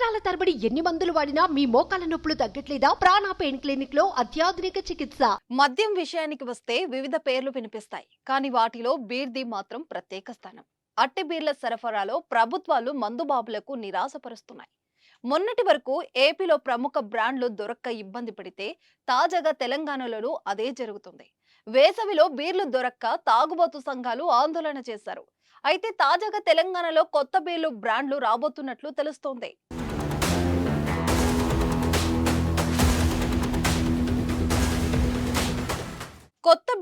సంవత్సరాల తరబడి ఎన్ని మందులు వాడినా మీ మోకాల నొప్పులు తగ్గట్లేదా? ప్రాణ పెయిన్ క్లినిక్లో అత్యాధునిక చికిత్స. మద్యం విషయానికి వస్తే వివిధ పేర్లు వినిపిస్తాయి. కానీ వాటిలో బీర్ది మాత్రం ప్రత్యేక స్థానం. అట్టి బీర్ల సరఫరాలో ప్రభుత్వాలు మందుబాబులకు నిరాశపరుస్తున్నాయి. మొన్నటి వరకు ఏపీలో ప్రముఖ బ్రాండ్లు దొరక్క ఇబ్బంది పడితే తాజాగా తెలంగాణలోనూ అదే జరుగుతుంది. వేసవిలో బీర్లు దొరక్క తాగుబోతు సంఘాలు ఆందోళన చేశారు. అయితే తాజాగా తెలంగాణలో కొత్త బీర్లు బ్రాండ్లు రాబోతున్నట్లు తెలుస్తోంది.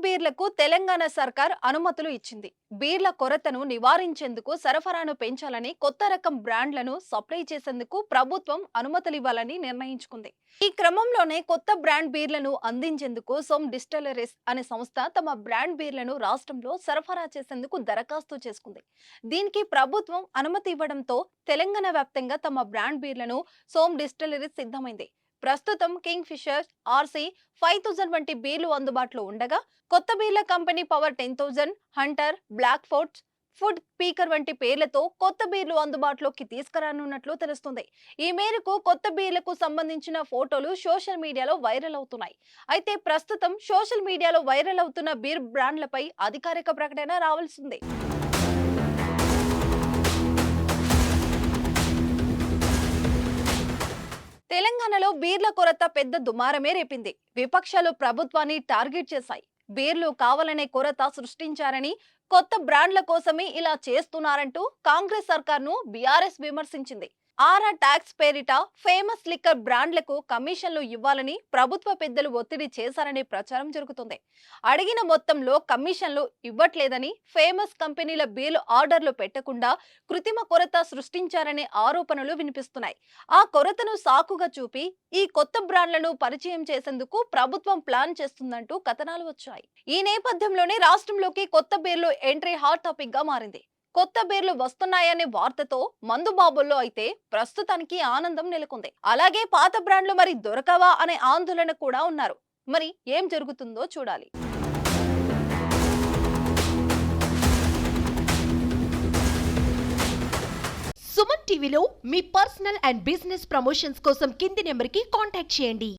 బీర్లకు తెలంగాణ సర్కార్ అనుమతులు ఇచ్చింది. బీర్ల కొరతను నివారించేందుకు సరఫరాను పెంచాలని కొత్త రకం బ్రాండ్లను సప్లై చేసేందుకు ప్రభుత్వం అనుమతులు ఇవ్వాలని నిర్ణయించుకుంది. ఈ క్రమంలోనే కొత్త బ్రాండ్ బీర్లను అందించేందుకు సోమ్ డిస్టలరీస్ అనే సంస్థ తమ బ్రాండ్ బీర్లను రాష్ట్రంలో సరఫరా చేసేందుకు దరఖాస్తు చేసుకుంది. దీనికి ప్రభుత్వం అనుమతి ఇవ్వడంతో తెలంగాణ వ్యాప్తంగా తమ బ్రాండ్ బీర్లను సోమ్ డిస్టలరీస్ సిద్ధమైంది. ప్రస్తుతం Kingfisher RC five thousand వంటి బీర్లు అందుబాటులో ఉండగా కొత్త Beerla company Power ten thousand Hunter Black Forts Woodpecker వంటి పేర్లతో కొత్త బీర్లు అందుబాటులోకి తీసుకురానున్నట్లు తెలుస్తుంది. ఈ మేరకు కొత్త బీర్లకు సంబంధించిన ఫోటోలు సోషల్ మీడియాలో వైరల్ అవుతున్నాయి. అయితే ప్రస్తుతం సోషల్ మీడియాలో వైరల్ అవుతున్న బీర్ బ్రాండ్లపై అధికారిక ప్రకటన రావాల్సిందే. తెలంగాణలో బీర్ల కొరత పెద్ద దుమారమే రేపింది. విపక్షాలు ప్రభుత్వాన్ని టార్గెట్ చేశాయి. బీర్లు కావాలనే కొరత సృష్టించారని కొత్త బ్రాండ్ల కోసమే ఇలా చేస్తున్నారంటూ కాంగ్రెస్ సర్కార్ను బీఆర్ఎస్ విమర్శించింది. ఆరా ట్యాక్స్ పేరిట ఫేమస్ లిక్కర్ బ్రాండ్లకు కమిషన్లు ఇవ్వాలని ప్రభుత్వ పెద్దలు ఒత్తిడి చేశారనే ప్రచారం జరుగుతుంది. అడిగిన మొత్తంలో కమిషన్లు ఇవ్వట్లేదని ఫేమస్ కంపెనీల బేలు ఆర్డర్లు పెట్టకుండా కృత్రిమ కొరత సృష్టించారనే ఆరోపణలు వినిపిస్తున్నాయి. ఆ కొరతను సాకుగా చూపి ఈ కొత్త బ్రాండ్లను పరిచయం చేసేందుకు ప్రభుత్వం ప్లాన్ చేస్తుందంటూ కథనాలు వచ్చాయి. ఈ నేపథ్యంలోనే రాష్ట్రంలోకి కొత్త బీర్లు ఎంట్రీ హాట్ టాపిక్గా మారింది. కొత్త బీర్లు వస్తున్నాయనే వార్తతో మందు బాబుల్లో అయితే ప్రస్తుతానికి ఆనందం నెలకొంది. అలాగే పాత బ్రాండ్లు మరి దొరకవా అనే ఆందోళన కూడా ఉన్నారు. మరి ఏం జరుగుతుందో చూడాలి. సుమన్ టీవీలో మీ పర్సనల్ అండ్ బిజినెస్ ప్రమోషన్స్ కోసం కింది నెంబర్కి కాంటాక్ట్ చేయండి.